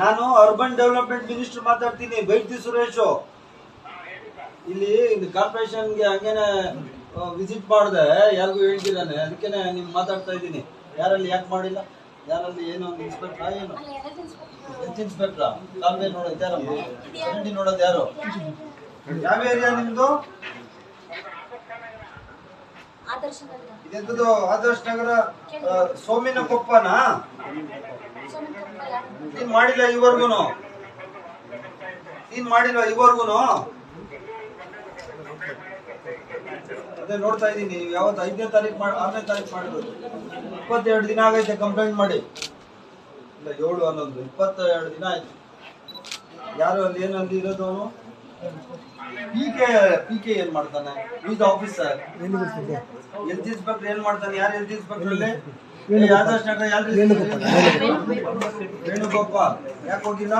ನಾನು urban development minister ಮಾತಾಡ್ತೀನಿ ಬೈತಿ ಸುರೇಶು. ಇಲ್ಲಿ ಕಾರ್ಪೊರೇಷನ್ಗೆ ಹಂಗೇನೆ ವಿಸಿಟ್ ಮಾಡಿದೆ ಯಾರಿಗೂ ಹೇಳ್ತಿದ್ದಾನೆ ಅದಕ್ಕೇನೆ ನಿಮ್ಗೆ ಮಾತಾಡ್ತಾ ಇದ್ದೀನಿ. ಯಾರಲ್ಲಿ ಯಾಕೆ ಮಾಡಿಲ್ಲ? ಯಾರಲ್ಲಿ ಏನು ಇನ್ಸ್ಪೆಕ್ಟ್ರಾ ಏನು? ಹೆಲ್ತ್ ಇನ್ಸ್ಪೆಕ್ಟ್ರಾ ಕಾಲುವೆ ನೋಡೋದು ಯಾರಮ್ಮ ಕಂಡಿ ನೋಡೋದು ಯಾರು? ಯಾವ ಏರಿಯಾ ನಿಮ್ದು? ಆದರ್ಶ ನಗರ. ಇದೆಂತದ್ದು? ಆದರ್ಶ್ ನಗರ ಸೋಮಿನ ಕೊಪ್ಪನಾ? ನೀನ್ ಮಾಡಿಲ್ಲ ಇವರ್ಗು ನೀನ್ ಮಾಡಿಲ್ಲ ಇವರ್ಗು ಅದೇ ನೋಡ್ತಾ ಇದ್ದೀನಿ, ನೀವು ಯಾವತ್ತು ಐದನೇ ತಾರೀಕು ಮಾಡಿ, ಆರನೇ ತಾರೀಕು ಮಾಡಿರೋದು. ಇಪ್ಪತ್ತೆರಡು ದಿನ ಆಗೈತೆ ಕಂಪ್ಲೇಂಟ್ ಮಾಡಿ. ಇಲ್ಲ, ಏಳು ಅನ್ನೋದು ಇಪ್ಪತ್ತೆರಡು ದಿನ ಆಯ್ತು. ಯಾರು ಅಲ್ಲಿ ಏನು ಅಲ್ಲಿ ಇರೋದು ಅವನು? ಪಿ ಕೆ ಪಿ ಕೆ ಏನ್ ಮಾಡ್ತಾನೆ? ಈಸ್ ಆಫೀಸರ್ ಹೆಲ್ತ್ ಇನ್ಸ್ಪೆಕ್ಟರ್ ಏನ್ ಮಾಡ್ತಾನೆ? ಯಾರು ಹೆಲ್ತ್ ಇನ್ಸ್ಪೆಕ್ಟರ್ ಆದರ್ಶ್ ನಗರ ಯಾರು ವೇಣುಗೋಪಾಲ್. ಯಾಕೆ ಹೋಗಿಲ್ಲ?